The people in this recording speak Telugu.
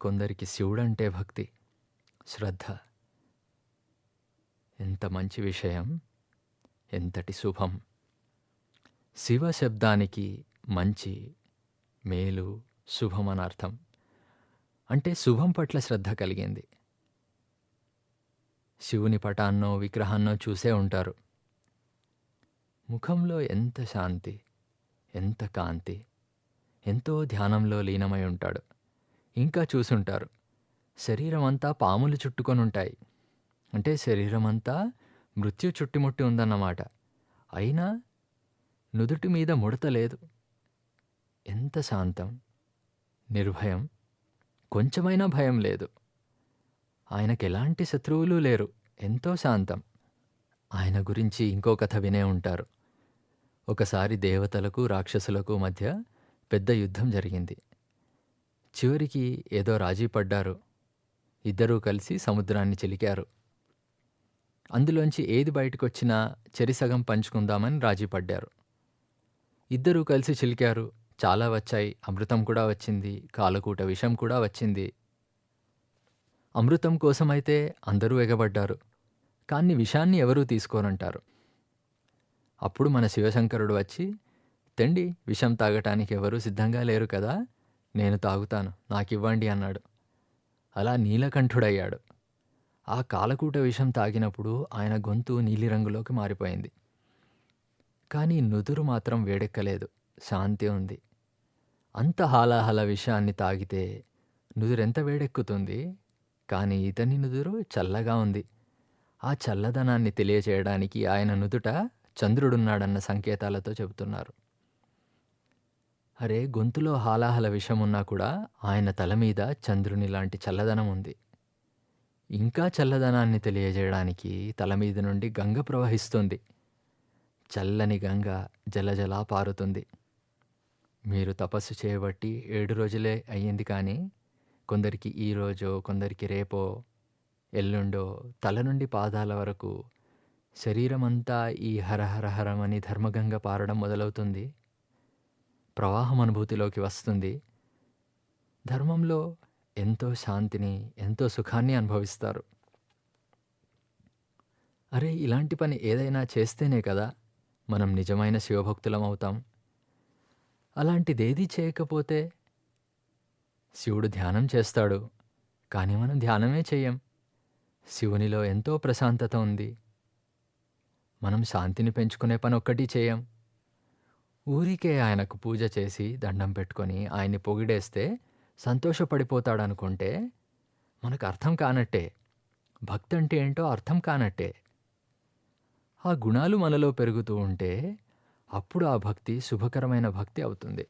కొందరికి శివుడంటే భక్తి, శ్రద్ధ. ఎంత మంచి విషయం! ఎంతటి శుభం! శివ శబ్దానికి మంచి, మేలు, శుభం అర్థం. అంటే శుభం పట్ల శ్రద్ధ కలిగింది. శివుని పటాన్నో, విగ్రహాన్నో చూసే ఉంటారు. ముఖంలో ఎంత శాంతి, ఎంత కాంతి, ఎంతో ధ్యానంలో లీనమై ఉంటాడు. ఇంకా చూసుంటారు. శరీరమంతా పాములు చుట్టుకొనుంటాయి. అంటే శరీరమంతా మృత్యు చుట్టుముట్టి ఉందన్నమాట. అయినా నుదుటి మీద ముడత లేదు. ఎంత శాంతం! నిర్భయం. కొంచెమైనా భయం లేదు. ఆయనకెలాంటి శత్రువులు లేరు. ఎంతో శాంతం. ఆయన గురించి ఇంకో కథ వినే ఉంటారు. ఒకసారి దేవతలకు, రాక్షసులకు మధ్య పెద్ద యుద్ధం జరిగింది. చివరికి ఏదో రాజీ పడ్డారు. ఇద్దరూ కలిసి సముద్రాన్ని చిలికారు. అందులోంచి ఏది బయటకొచ్చినా చెరిసగం పంచుకుందామని రాజీ పడ్డారు. ఇద్దరూ కలిసి చిలికారు. చాలా వచ్చాయి. అమృతం కూడా వచ్చింది. కాలకూట విషం కూడా వచ్చింది. అమృతం కోసమైతే అందరూ ఎగబడ్డారు. కానీ విషాన్ని ఎవరూ తీసుకోనంటారు. అప్పుడు మన శివశంకరుడు వచ్చి, తెండి విషం తాగటానికి ఎవరూ సిద్ధంగా లేరు కదా! నేను తాగుతాను. నాకివ్వండి అన్నాడు. అలా నీలకంఠుడయ్యాడు. ఆ కాలకూట విషం తాగినప్పుడు ఆయన గొంతు నీలిరంగులోకి మారిపోయింది. కానీ నుదురు మాత్రం వేడెక్కలేదు. శాంతి ఉంది. అంత హాలాహల విషయాన్ని తాగితే నుదురెంత వేడెక్కుతుంది. కానీ ఇతని నుదురు చల్లగా ఉంది. ఆ చల్లదనాన్ని తెలియచేయడానికి ఆయన నుదుట చంద్రుడున్నాడన్న సంకేతాలతో చెబుతున్నారు. అరే గొంతులో హాలాహల విషమున్నా కూడా ఆయన తల మీద చంద్రుని లాంటి చల్లదనం ఉంది. ఇంకా చల్లదనాన్ని తెలియజేయడానికి తల మీద నుండి గంగ ప్రవహిస్తుంది. చల్లని గంగ జలజలా పారుతుంది. మీరు తపస్సు చేయబట్టి ఏడు రోజులే అయ్యింది కానీ కొందరికి ఈ కొందరికి రేపో, ఎల్లుండో తల నుండి పాదాల వరకు శరీరమంతా ఈ హరహరహరమని ధర్మగంగ పారడం మొదలవుతుంది. ప్రవాహం అనుభూతిలోకి వస్తుంది. ధర్మంలో ఎంతో శాంతిని, ఎంతో సుఖాన్ని అనుభవిస్తారు. అరే ఇలాంటి పని ఏదైనా చేస్తేనే కదా మనం నిజమైన శివభక్తులం అవుతాం. అలాంటిదేదీ చేయకపోతే శివుడు ధ్యానం చేస్తాడు. కానీ మనం ధ్యానమే చెయ్యం. శివునిలో ఎంతో ప్రశాంతత ఉంది. మనం శాంతిని పెంచుకునే పని ఒక్కటి చేయం ఊరికే ఆయనకు పూజ చేసి, దండం పెట్టుకొని, ఆయన్ని పొగిడేస్తే సంతోషపడిపోతాడనుకుంటే మనకు అర్థం కానట్టే. భక్తంటే ఏంటో అర్థం కానట్టే. ఆ గుణాలు మనలో పెరుగుతూ ఉంటే అప్పుడు ఆ భక్తి శుభకరమైన భక్తి అవుతుంది.